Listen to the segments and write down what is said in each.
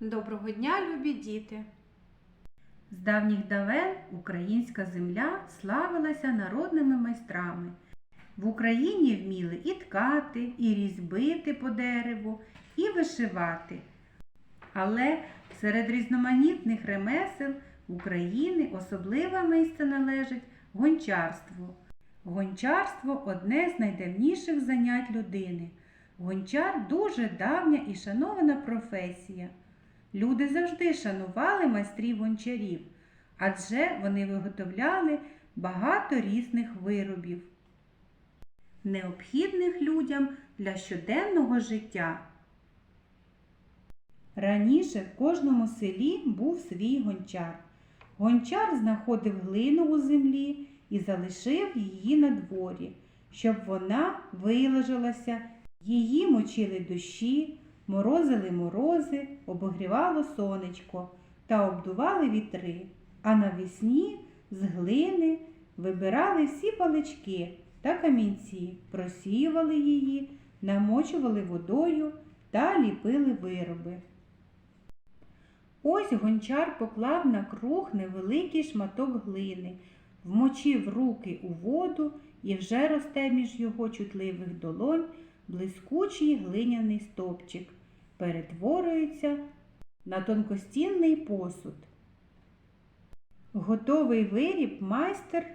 Доброго дня, любі діти! З давніх давен українська земля славилася народними майстрами. В Україні вміли і ткати, і різьбити по дереву, і вишивати. Але серед різноманітних ремесел в Україні особливе місце належить гончарству. Гончарство одне з найдавніших занять людини. Гончар дуже давня і шанована професія. Люди завжди шанували майстрів гончарів, адже вони виготовляли багато різних виробів, необхідних людям для щоденного життя. Раніше в кожному селі був свій гончар. Гончар знаходив глину у землі і залишив її на дворі, щоб вона вилежалася, її мочили дощі, морозили морози, обогрівало сонечко та обдували вітри, а навесні з глини вибирали всі палички та камінці, просіювали її, намочували водою та ліпили вироби. Ось гончар поклав на круг невеликий шматок глини, вмочив руки у воду і вже росте між його чутливих долонь блискучий глиняний стопчик, перетворюється на тонкостінний посуд. Готовий виріб майстер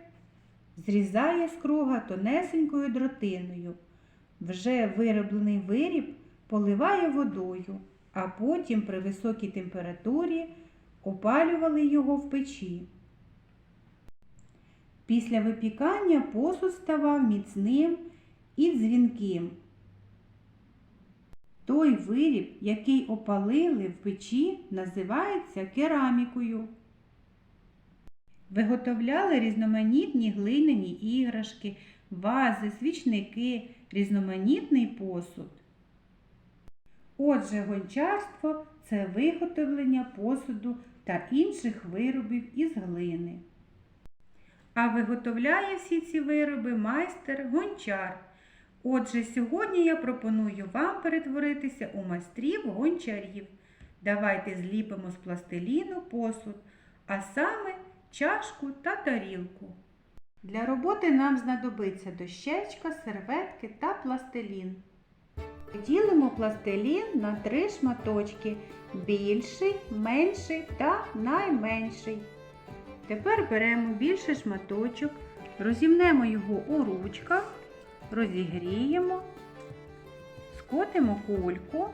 зрізає з круга тонесенькою дротиною. Вже вироблений виріб поливає водою, а потім при високій температурі опалювали його в печі. Після випікання посуд ставав міцним і дзвінким. Той виріб, який опалили в печі, називається керамікою. Виготовляли різноманітні глиняні іграшки, вази, свічники, різноманітний посуд. Отже, гончарство це виготовлення посуду та інших виробів із глини. А виготовляє всі ці вироби майстер гончар. Отже, сьогодні я пропоную вам перетворитися у майстрів гончарів. Давайте зліпимо з пластиліну посуд, а саме чашку та тарілку. Для роботи нам знадобиться дощечка, серветки та пластилін. Поділимо пластилін на три шматочки більший, менший та найменший. Тепер беремо більший шматочок, розімнемо його у ручках, розігріємо, скотимо кульку.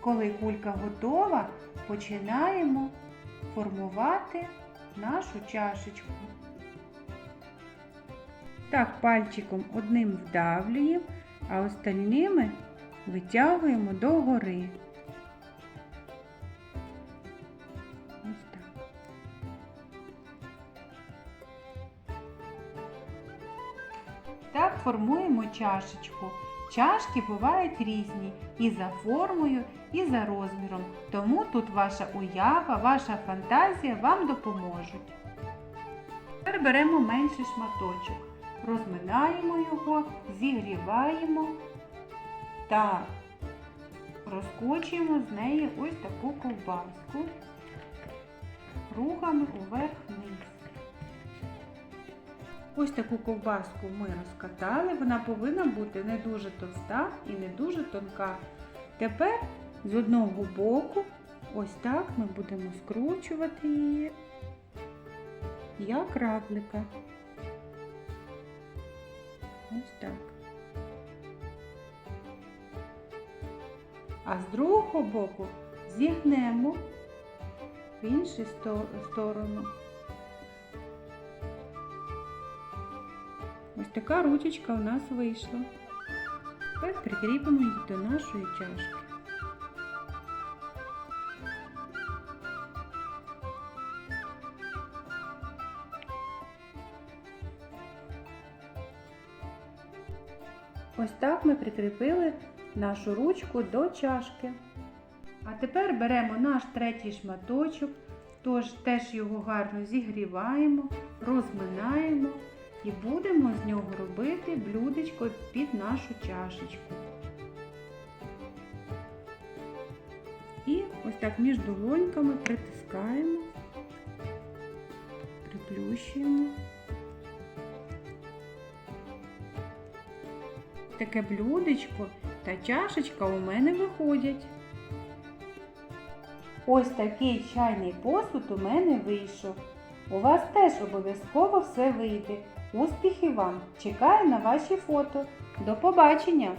Коли кулька готова, починаємо формувати нашу чашечку. Так, пальчиком одним вдавлюємо, а остальними витягуємо догори. Так формуємо чашечку. Чашки бувають різні і за формою, і за розміром. Тому тут ваша уява, ваша фантазія вам допоможуть. Тепер беремо менший шматочок, розминаємо його, зігріваємо та розкочуємо з неї ось таку ковбаску рухами уверх-вниз. Ось таку ковбаску ми розкатали, вона повинна бути не дуже товста і не дуже тонка. Тепер з одного боку, ось так ми будемо скручувати її, як равлика. Ось так. А з другого боку зігнемо в іншу сторону. Ось така ручечка у нас вийшла. Тепер прикріпимо її до нашої чашки. Ось так ми прикріпили нашу ручку до чашки. А тепер беремо наш третій шматочок, тож теж його гарно зігріваємо, розминаємо і будемо з нього робити блюдечко під нашу чашечку. І ось так між долоньками притискаємо, приплющуємо. Таке блюдечко та чашечка у мене виходять. Ось такий чайний посуд у мене вийшов. У вас теж обов'язково все вийде. Успіхів вам! Чекаю на ваші фото. До побачення!